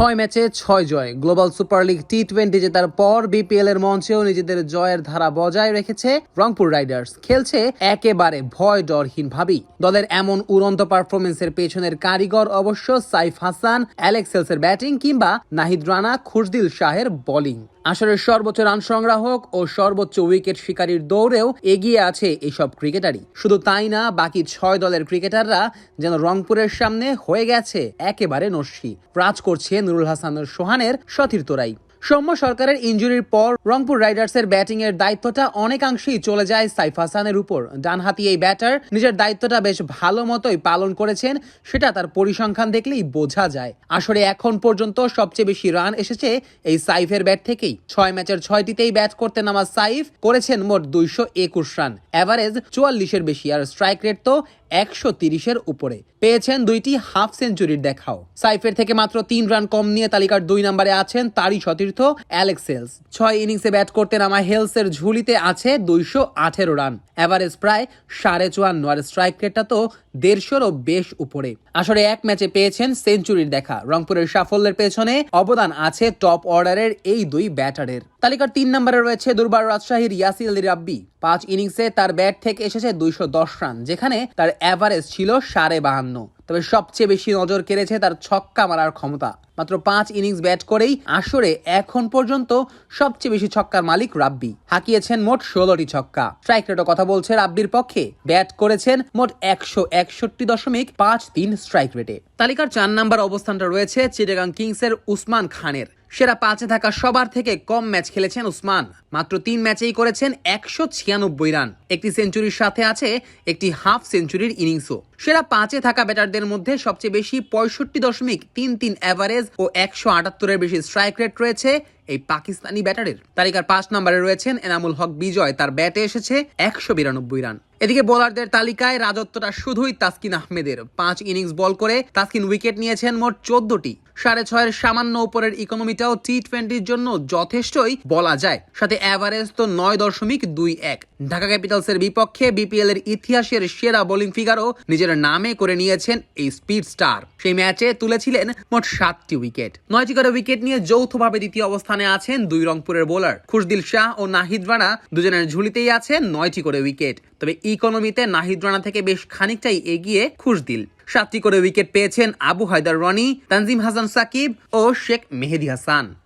ছয় ম্যাচে ছয় জয়। Global super league T twenty জেতার পর বিপিএল এর মঞ্চেও নিজেদের জয়ের ধারা বজায় রেখেছে রংপুর রাইডার্স। খেলছে একেবারে ভয় ডরহীন ভাবি দলের এমন উড়ন্ত পারফরমেন্সের পেছনের কারিগর অবশ্য সাইফ হাসান অ্যালেক্সেলসের ব্যাটিং কিংবা নাহিদ রানা খুরদিল শাহের বোলিং। আসরের সর্বোচ্চ রান সংগ্রাহক ও সর্বোচ্চ উইকেট শিকারীর দৌড়েও এগিয়ে আছে এইসব ক্রিকেটারই। শুধু তাই না, বাকি ছয় দলের ক্রিকেটাররা যেন রংপুরের সামনে হয়ে গেছে একেবারে নস্যি। রাজ করছে নুরুল হাসানের সোহানের সতীর্থরাই। সৌম্য সরকারের ইঞ্জুরির পর রংপুর রাইডার্সের ব্যাটিং এর দায়িত্বটা অনেকাংশেই চলে যায় সাইফ হাসানের উপর। ডানহাতি এই ব্যাটার নিজের দায়িত্বটা বেশ ভালো মতোই পালন করেছেন, সেটা তার পরিসংখ্যান দেখলেই বোঝা যায়। আসলে এখন পর্যন্ত সবচেয়ে বেশি রান এসেছে এই সাইফের ব্যাট থেকেই। ছয় ম্যাচের ছয়টিতেই ব্যাট করতে নামা সাইফ করেছেন মোট দুইশো একুশ রান। অ্যাভারেজ চুয়াল্লিশের বেশি আর স্ট্রাইক রেট তো একশো তিরিশের উপরে। পেয়েছেন দুইটি হাফ সেঞ্চুরির দেখাও। সাইফের থেকে মাত্র তিন রান কম নিয়ে তালিকার দুই নম্বরে আছেন তারই সতীর্থ অ্যালেক্স হেলস। ছয় ইনিংসে ব্যাট করতে নামা হেলসের ঝুলিতে আছে দুইশো আঠেরো রান। অ্যাভারেজ প্রায় সাড়ে চুয়ান্ন, আর স্ট্রাইক রেটটা তো দেড়শোরও বেশ উপরে। আসলে এক ম্যাচে পেয়েছেন সেঞ্চুরির দেখা। রংপুরের সাফল্যের পেছনে অবদান আছে টপ অর্ডারের এই দুই ব্যাটারের। তালিকার তিন নম্বরে রয়েছে দুর্বার রাজশাহীর ইয়াসির আলী রাব্বি। পাঁচ ইনিংসে তার ব্যাট থেকে এসেছে দুইশো দশ রান, যেখানে তার অ্যাভারেজ ছিল সাড়ে বাহান্ন। তবে সবচেয়ে বেশি নজর কেড়েছে তার ছক্কা মারার ক্ষমতা। মাত্র পাঁচ ইনিংস ব্যাট করেই আসরে এখন পর্যন্ত সবচেয়ে বেশি ছক্কার মালিক রাব্বি। হাঁকিয়েছেন মোট ষোলোটি ছক্কা। স্ট্রাইক রেটও কথা বলছে রাব্বির পক্ষে। ব্যাট করেছেন মোট একশো একষট্টি দশমিক পাঁচ তিন স্ট্রাইক রেটে তালিকার চার নাম্বার অবস্থানটা রয়েছে চিটাগাং কিংসের উসমান খানের। সেরা পাঁচে থাকা সবার থেকে কম ম্যাচ খেলেছেন উসমান। মাত্র তিন ম্যাচেই করেছেন একশো ছিয়ানব্বই রান। একটি সেঞ্চুরির সাথে আছে একটি হাফ সেঞ্চুরির ইনিংসও। সেরা পাঁচে থাকা ব্যাটারদের মধ্যে সবচেয়ে বেশি পঁয়ষট্টি দশমিক তিন তিন অ্যাভারেজ ও একশো আটাত্তরের বেশি স্ট্রাইক রেট রয়েছে এই পাকিস্তানি ব্যাটারের তালিকার পাঁচ নম্বরে রয়েছেন এনামুল হক বিজয়। তার ব্যাটে এসেছে একশো বিরানব্বই রান। এদিকে বোলারদের তালিকায় রাজত্বটা শুধুই তাসকিন আহমেদের। পাঁচ ইনিংস বল করে তাসকিন উইকেট নিয়েছেন মোট চোদ্দটি। সাড়ে ছয়ের সামান্য উপরের ইকোনমিটাও টি টোয়েন্টির জন্য যথেষ্টই বলা যায়। সাথে অ্যাভারেজ তো নয় দশমিক দুই এক। ঢাকা ক্যাপিটালসের বিপক্ষে বিপিএল এর ইতিহাসের সেরা বোলিং ফিগারও নিজের নামে করে নিয়েছেন এই স্পিড স্টার। সেই ম্যাচে তুলেছিলেন মোট সাতটি উইকেট। নয়টি করে উইকেট নিয়ে যৌথভাবে দ্বিতীয় অবস্থানে আছেন দুই রংপুরের বোলার খুশদিল শাহ ও নাহিদ রানা। দুজনের ঝুলিতেই আছেন নয়টি করে উইকেট। তবে ইকোনমিতে নাহিদ রানা থেকে বেশ খানিকটাই এগিয়ে খুশদিল। সাতটি করে উইকেট পেয়েছেন আবু হায়দার রনি, তানজিম হাসান সাকিব ও শেখ মেহেদি হাসান।